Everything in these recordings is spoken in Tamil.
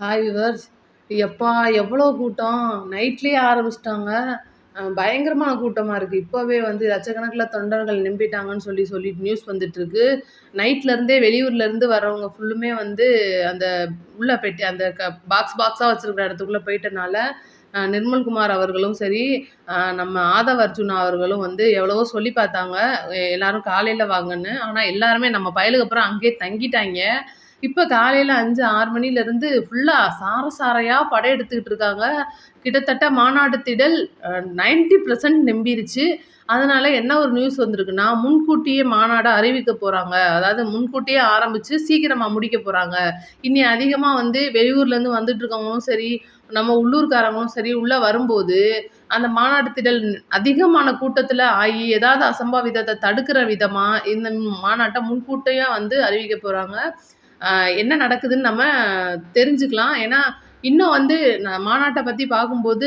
ஹாய் விவர்ஸ் எப்பா எவ்வளோ கூட்டம்? நைட்லேயே ஆரம்பிச்சிட்டாங்க. பயங்கரமான கூட்டமாக இருக்குது இப்போவே வந்து லட்சக்கணக்கில் தொண்டர்கள் நிம்பிட்டாங்கன்னு சொல்லி சொல்லிட்டு நியூஸ் வந்துட்டுருக்கு நைட்லேருந்தே வெளியூர்லேருந்து வரவங்க ஃபுல்லுமே வந்து அந்த உள்ள பெட்டி அந்த க பாக்ஸ் பாக்ஸாக வச்சுருக்கிற இடத்துக்குள்ளே போயிட்டனால நிர்மல்குமார் அவர்களும் சரி நம்ம ஆதவ அர்ஜுனா அவர்களும் வந்து எவ்வளவோ சொல்லி பார்த்தாங்க. எல்லாரும் காலையில் வாங்கன்னு. ஆனால் எல்லாருமே நம்ம பயலுக்கு அப்புறம் அங்கேயே தங்கிட்டாங்க. இப்போ காலையில் அஞ்சு ஆறு மணிலேருந்து ஃபுல்லாக சார சாரையாக படையெடுத்துக்கிட்டு இருக்காங்க. கிட்டத்தட்ட மாநாடு திடல் நைன்ட்டி பர்சன்ட் நம்பிருச்சு. அதனால் என்ன ஒரு நியூஸ் வந்திருக்குன்னா முன்கூட்டியே மாநாடை அறிவிக்க போகிறாங்க அதாவது முன்கூட்டியே ஆரம்பித்து சீக்கிரமாக முடிக்க போகிறாங்க இனி அதிகமாக வந்து வெளியூர்லேருந்து வந்துட்டு இருக்கவங்களும் சரி நம்ம உள்ளூர்காரங்களும் சரி உள்ளே வரும்போது அந்த மாநாடு திடல் அதிகமான கூட்டத்தில் ஆகி ஏதாவது அசம்பாவிதத்தை தடுக்கிற விதமாக இந்த மாநாட்டை முன்கூட்டியாக வந்து அறிவிக்க போகிறாங்க என்ன நடக்குதுன்னு நம்ம தெரிஞ்சுக்கலாம். ஏன்னா இன்னும் வந்து நான் மாநாட்டை பற்றி பார்க்கும்போது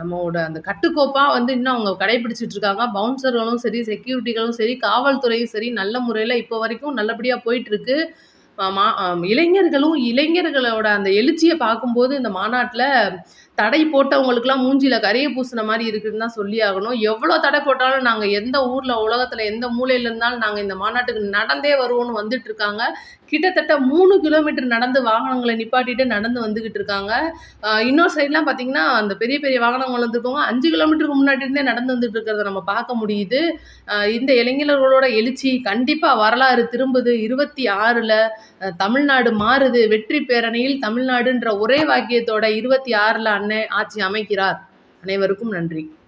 நம்மளோட அந்த கட்டுக்கோப்பாக வந்து இன்னும் அவங்க கடைபிடிச்சிட்டு இருக்காங்க. பவுன்சர்களும் சரி செக்யூரிட்டிகளும் சரி காவல்துறையும் சரி நல்ல முறையில் இப்போ வரைக்கும் நல்லபடியாக போயிட்டுருக்கு மா இளைஞர்களும் இளைஞர்களோட அந்த எழுச்சியை பார்க்கும்போது இந்த மாநாட்டில் தடை போட்டவங்களுக்குலாம் மூஞ்சியில் கரையை பூசின மாதிரி இருக்குதுன்னு தான் சொல்லி ஆகணும். எவ்வளோ தடை போட்டாலும் நாங்கள் எந்த ஊரில் உலகத்தில் எந்த மூலையில் இருந்தாலும் நாங்கள் இந்த மாநாட்டுக்கு நடந்தே வருவோம்னு வந்துட்டு இருக்காங்க. கிட்டத்தட்ட மூணு கிலோமீட்டர் நடந்து வாகனங்களை நிப்பாட்டிட்டு நடந்து வந்துக்கிட்டு இருக்காங்க. இன்னொரு சைட்லாம் பார்த்தீங்கன்னா அந்த பெரிய பெரிய வாகனங்கள் வந்துருக்கவங்க அஞ்சு கிலோமீட்டருக்கு முன்னாடி இருந்தே நடந்து வந்துட்டு இருக்கிறத நம்ம பார்க்க முடியுது. இந்த இளைஞர்களோட எழுச்சி கண்டிப்பாக வரலாறு திரும்புது. இருபத்தி ஆறில் தமிழ்நாடு மாறுது. வெற்றி பேரணியில் தமிழ்நாடுன்ற ஒரே வாக்கியத்தோட இருபத்தி ஆறில் அன்னை ஆட்சி அமைக்கிறார். அனைவருக்கும் நன்றி.